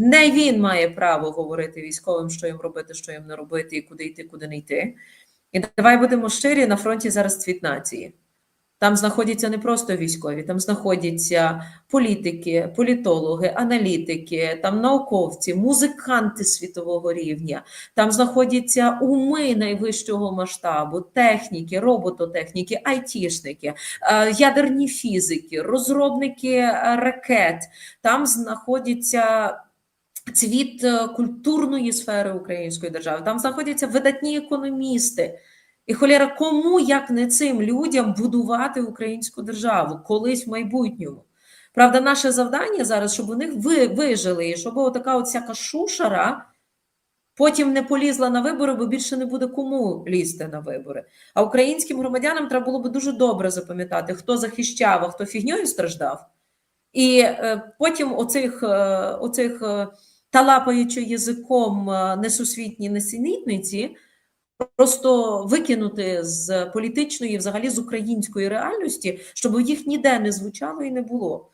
Не він має право говорити військовим, що їм робити, що їм не робити, і куди йти, куди не йти. І давай будемо щирі, на фронті зараз цвіт нації. Там знаходяться не просто військові, там знаходяться політики, політологи, аналітики, там науковці, музиканти світового рівня, там знаходяться уми найвищого масштабу, техніки, робототехніки, айтішники, е, ядерні фізики, розробники ракет. Там знаходяться цвіт е, культурної сфери української держави. Там знаходяться видатні економісти. І холєра, кому як не цим людям будувати українську державу колись в майбутньому? Правда, наше завдання зараз, щоб у них ви, вижили, і щоб така от шушара потім не полізла на вибори, бо більше не буде кому лізти на вибори. А українським громадянам треба було би дуже добре запам'ятати, хто захищав, а хто фігньою страждав. І е, потім оцих, е, оцих е, талапаючи язиком е, несусвітні несенітниці, просто викинути з політичної, взагалі з української реальності, щоб їх ніде не звучало і не було.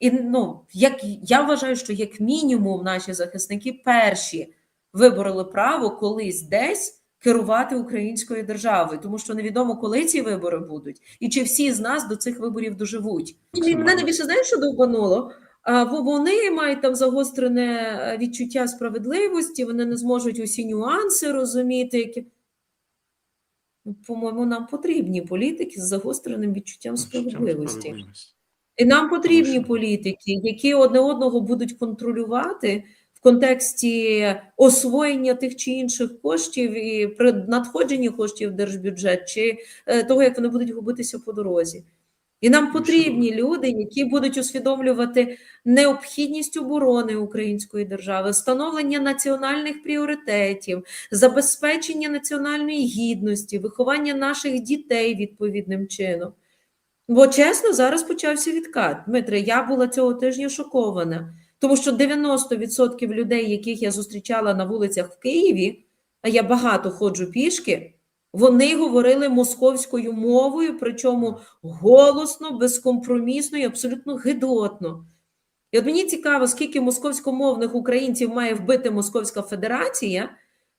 І ну, як я вважаю, що як мінімум наші захисники перші вибороли право колись десь керувати українською державою, тому що невідомо, коли ці вибори будуть, і чи всі з нас до цих виборів доживуть. І мене найбільше знаєш, що довбануло? Вони мають там загострене е, відчуття справедливості, вони не зможуть усі нюанси розуміти, які. Ну, По-моєму, нам потрібні політики з загостреним відчуттям справедливості. І нам потрібні політики, які одне одного будуть контролювати в контексті освоєння тих чи інших коштів і при надходженні коштів в держбюджет, чи е, того, як вони будуть губитися по дорозі. І нам потрібні люди, які будуть усвідомлювати необхідність оборони української держави, встановлення національних пріоритетів, забезпечення національної гідності, виховання наших дітей відповідним чином. Бо чесно, зараз почався відкат. Дмитре, я була цього тижня шокована, тому що 90% людей, яких я зустрічала на вулицях в Києві, а я багато ходжу пішки, вони говорили московською мовою, причому голосно, безкомпромісно і абсолютно гидотно. І от мені цікаво, скільки московськомовних українців має вбити Московська Федерація,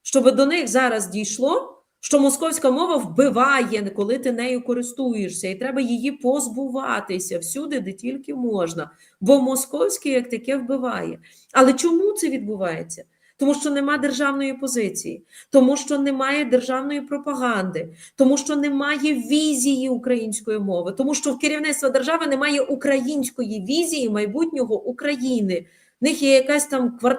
щоб до них зараз дійшло, що московська мова вбиває, коли ти нею користуєшся, і треба її позбуватися всюди, де тільки можна. Бо московське як таке вбиває. Але чому це відбувається? Тому що нема державної позиції, тому що немає державної пропаганди, тому що немає візії української мови, тому що в керівництва держави немає української візії майбутнього України. В них є якась там квартира.